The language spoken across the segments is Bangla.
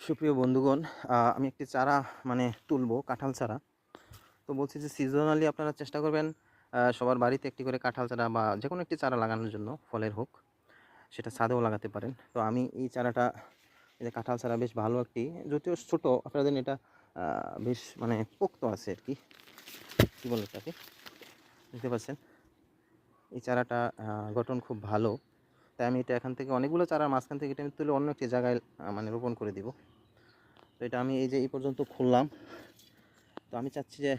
সুপ্রিয় বন্ধুগণ আমি একটি চারা মানে তুলবো, কাঁঠাল চারা। তো বলছি যে সিজনালি আপনারা চেষ্টা করবেন সবার বাড়িতে একটি করে কাঁঠাল চারা বা যে কোনো একটি চারা লাগানোর জন্য, ফলের হোক, সেটা ছাদেও লাগাতে পারেন। তো আমি এই চারাটা, এই যে কাঁঠাল চারা বেশ ভালো একটি, যদিও ছোট আপনাদের এটা বেশ মানে পোক্ত আছে আর কি। কী বলে তাকে বুঝতে পারছেন? এই চারাটা গঠন খুব ভালো। তাই আমি এটা এখান থেকে অনেকগুলো চারার মাঝখান থেকে এটা আমি তুলে অন্য একটি জায়গায় মানে রোপণ করে দিব। তো এটা আমি এই যে এই পর্যন্ত খুললাম। তো আমি চাচ্ছি যে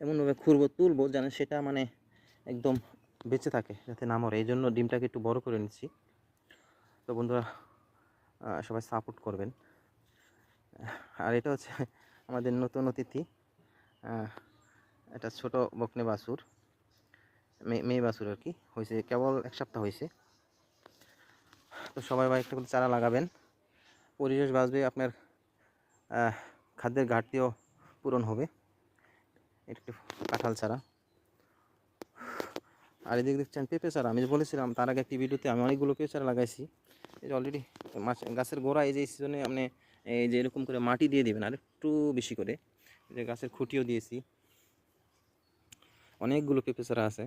এমনভাবে খুলবো তুলবো যেন সেটা মানে একদম বেঁচে থাকে, যাতে না মরে। এই জন্য ডিমটাকে একটু বড় করে নিচ্ছি। তো বন্ধুরা সবাই সাপোর্ট করবেন। আর এটা হচ্ছে আমাদের নতুন অতিথি এটা ছোট বকনে বাছুর মেয়ে বাছুর আর কি। হয়েছে কেবল এক সপ্তাহ হয়েছে। তো সবাই একটা করে চারা লাগাবেন। পরিবেশ বাঁচবে, আপনার খাদ্যের ঘাটতিও পূরণ হবে। একটি কাঁঠাল চারা। আর এদিকে দেখছেন পেঁপে চারা। আমি বলেছিলাম, তার আগে একটি ভিডিওতে আমি অনেকগুলো পেঁপে চারা লাগাইছি। এই যে অলরেডি মাছ, গাছের গোড়া এই যে সিজনে আপনি, এই যে এরকম করে মাটি দিয়ে দিবেন, আর একটু বেশি করে যে গাছের খুঁটিও দিয়েছি। অনেকগুলো পেঁপে চারা আছে।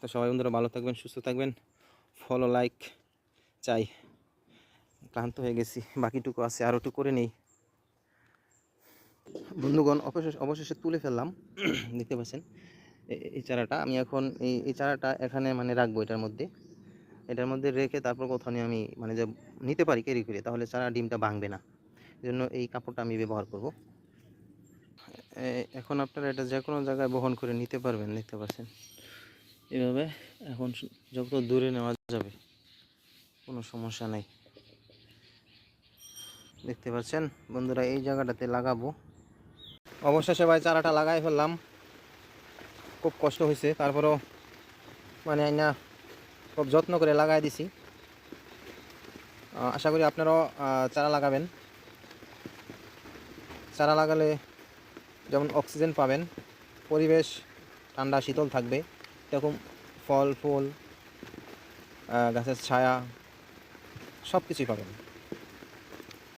তো সবাই বন্ধুরা ভালো থাকবেন, সুস্থ থাকবেন। ফলো লাইক চাই। ক্লান্ত হয়ে গেছি, বাকিটুকু আছে, আর একটু করে নেই। বন্ধুগণ, অবশেষে অবশেষে তুলে ফেললাম, দেখতে পাচ্ছেন? এই চারাটা, আমি এখন এই এই চারাটা এখানে মানে রাখব এটার মধ্যে। এটার মধ্যে রেখে তারপর কোথাও নিয়ে আমি মানে যে নিতে পারি কেরি করে তাহলে চারা ডিমটা ভাঙবে না। জন্য এই কাপড়টা আমি ব্যবহার করব। এখন আপনারা এটা যে কোনো জায়গায় বহন করে নিতে পারবেন, দেখতে পাচ্ছেন? এভাবে এখন যত দূরে নেওয়া যাবে, কোনো সমস্যা নাই। দেখতে পাচ্ছেন? বন্ধুরা, এই জায়গাটাতে লাগাবো। অবশেষে ভাই চারাটা লাগাই ফেললাম। খুব কষ্ট হয়েছে। তারপরেও মানে না খুব যত্ন করে লাগাই দিছি। আশা করি আপনারাও চারা লাগাবেন। চারা লাগালে যেমন অক্সিজেন পাবেন, পরিবেশ ঠান্ডা শীতল থাকবে। এরকম ফল ফুল গাছের ছায়া সব কিছুই পাবেন।